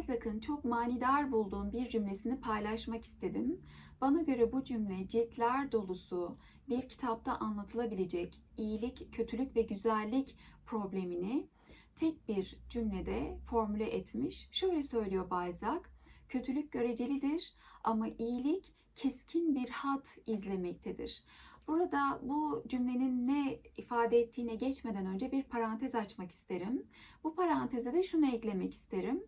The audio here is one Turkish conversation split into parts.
Balzac'ın çok manidar bulduğum bir cümlesini paylaşmak istedim. Bana göre bu cümle ciltler dolusu bir kitapta anlatılabilecek iyilik, kötülük ve güzellik problemini tek bir cümlede formüle etmiş. Şöyle söylüyor Balzac, kötülük görecelidir ama iyilik keskin bir hat izlemektedir. Burada bu cümlenin ne ifade ettiğine geçmeden önce bir parantez açmak isterim. Bu paranteze de şunu eklemek isterim.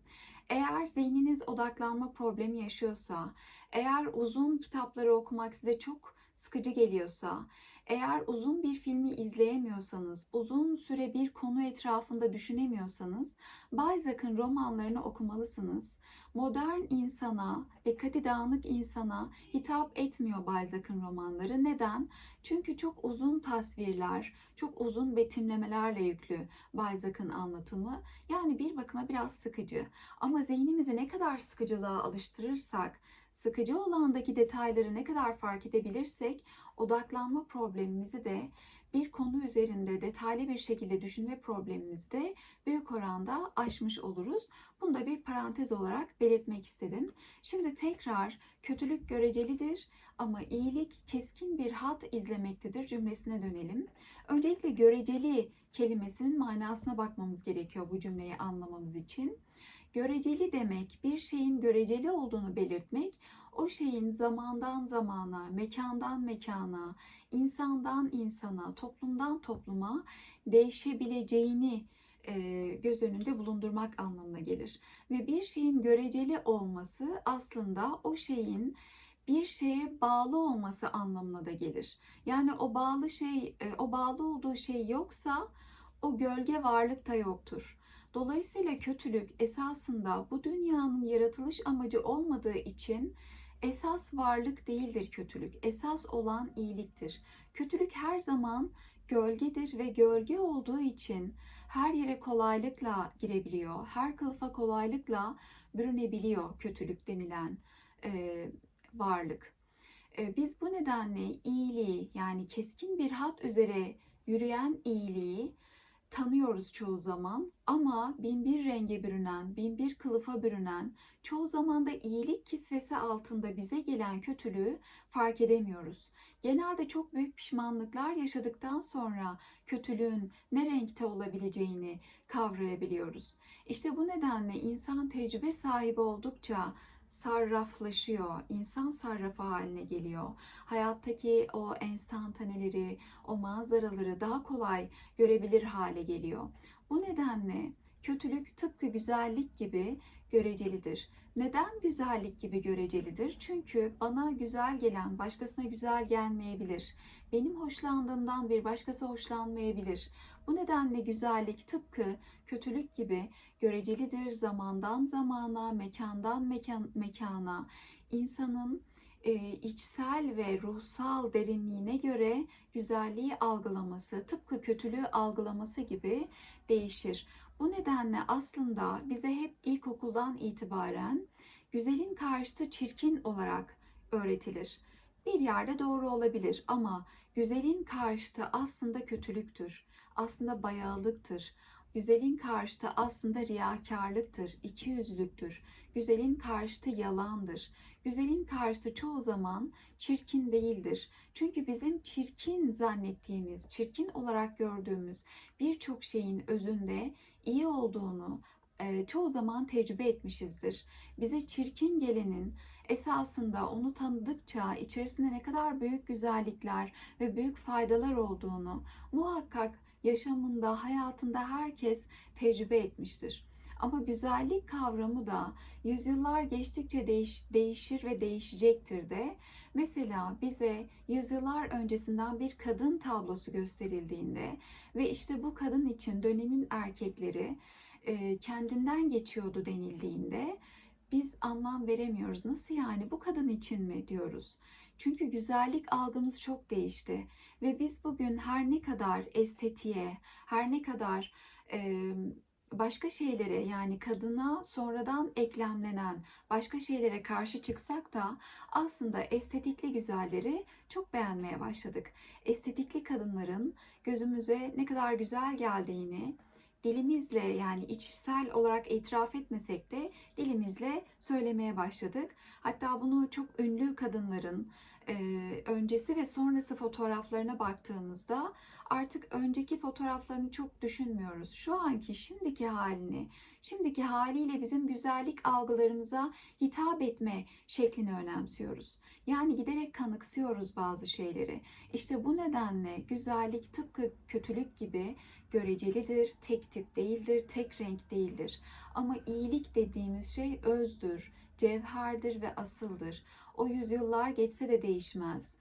Eğer zihniniz odaklanma problemi yaşıyorsa, eğer uzun kitapları okumak size çok sıkıcı geliyorsa, eğer uzun bir filmi izleyemiyorsanız, uzun süre bir konu etrafında düşünemiyorsanız, Balzac'ın romanlarını okumalısınız. Modern insana, dikkati dağınık insana hitap etmiyor Balzac'ın romanları. Neden? Çünkü çok uzun tasvirler, çok uzun betimlemelerle yüklü Balzac'ın anlatımı. Yani bir bakıma biraz sıkıcı. Ama zihnimizi ne kadar sıkıcılığa alıştırırsak, sıkıcı olandaki detayları ne kadar fark edebilirsek odaklanma problemimizi de bir konu üzerinde detaylı bir şekilde düşünme problemimizi de büyük oranda aşmış oluruz. Bunu da bir parantez olarak belirtmek istedim. Şimdi tekrar kötülük görecelidir ama iyilik keskin bir hat izlemektedir cümlesine dönelim. Öncelikle göreceli kelimesinin manasına bakmamız gerekiyor bu cümleyi anlamamız için. Göreceli demek bir şeyin göreceli olduğunu belirtmek, o şeyin zamandan zamana, mekandan mekana, insandan insana, toplumdan topluma değişebileceğini e, göz önünde bulundurmak anlamına gelir. Ve bir şeyin göreceli olması aslında o şeyin bir şeye bağlı olması anlamına da gelir. Yani o bağlı şey, e, o bağlı olduğu şey yoksa o gölge varlık da yoktur. Dolayısıyla kötülük esasında bu dünyanın yaratılış amacı olmadığı için esas varlık değildir kötülük. Esas olan iyiliktir. Kötülük her zaman gölgedir ve gölge olduğu için her yere kolaylıkla girebiliyor. Her kılıfa kolaylıkla bürünebiliyor kötülük denilen e, varlık. E, biz bu nedenle iyiliği yani keskin bir hat üzere yürüyen iyiliği tanıyoruz çoğu zaman ama bin bir renge bürünen, bin bir kılıfa bürünen, çoğu zaman da iyilik kisvesi altında bize gelen kötülüğü fark edemiyoruz. Genelde çok büyük pişmanlıklar yaşadıktan sonra kötülüğün ne renkte olabileceğini kavrayabiliyoruz. İşte bu nedenle insan tecrübe sahibi oldukça sarraflaşıyor, insan sarrafı haline geliyor. Hayattaki o enstantaneleri, o manzaraları daha kolay görebilir hale geliyor. Bu nedenle kötülük tıpkı güzellik gibi görecelidir. Neden güzellik gibi görecelidir? Çünkü bana güzel gelen başkasına güzel gelmeyebilir. Benim hoşlandığımdan bir başkası hoşlanmayabilir. Bu nedenle güzellik tıpkı kötülük gibi görecelidir. Zamandan zamana, mekandan mekan, mekana, insanın e, içsel ve ruhsal derinliğine göre güzelliği algılaması, tıpkı kötülüğü algılaması gibi değişir. Bu nedenle aslında bize hep ilkokuldan itibaren güzelin karşıtı çirkin olarak öğretilir. Bir yerde doğru olabilir ama güzelin karşıtı aslında kötülüktür. Aslında bayağılıktır. Güzelin karşıtı aslında riyakarlıktır, ikiyüzlülüktür. Güzelin karşıtı yalandır. Güzelin karşıtı çoğu zaman çirkin değildir. Çünkü bizim çirkin zannettiğimiz, çirkin olarak gördüğümüz birçok şeyin özünde iyi olduğunu e, çoğu zaman tecrübe etmişizdir. Bize çirkin gelenin esasında onu tanıdıkça içerisinde ne kadar büyük güzellikler ve büyük faydalar olduğunu muhakkak yaşamında, hayatında herkes tecrübe etmiştir. Ama güzellik kavramı da yüzyıllar geçtikçe değiş, değişir ve değişecektir de. Mesela bize yüzyıllar öncesinden bir kadın tablosu gösterildiğinde ve işte bu kadın için dönemin erkekleri kendinden geçiyordu denildiğinde biz anlam veremiyoruz. Nasıl yani bu kadın için mi diyoruz? Çünkü güzellik algımız çok değişti ve biz bugün her ne kadar estetiğe, her ne kadar e, başka şeylere yani kadına sonradan eklemlenen başka şeylere karşı çıksak da aslında estetikli güzelleri çok beğenmeye başladık. Estetikli kadınların gözümüze ne kadar güzel geldiğini dilimizle yani içsel olarak itiraf etmesek de dilimizle söylemeye başladık. Hatta bunu çok ünlü kadınların e, öncesi ve sonrası fotoğraflarına baktığımızda artık önceki fotoğraflarını çok düşünmüyoruz. Şu anki şimdiki halini, şimdiki haliyle bizim güzellik algılarımıza hitap etme şeklini önemsiyoruz. Yani giderek kanıksıyoruz bazı şeyleri. İşte bu nedenle güzellik tıpkı kötülük gibi görecelidir, tek tip değildir, tek renk değildir. Ama iyilik dediğimiz şey özdür, cevherdir ve asıldır. O yüzyıllar geçse de değişmez.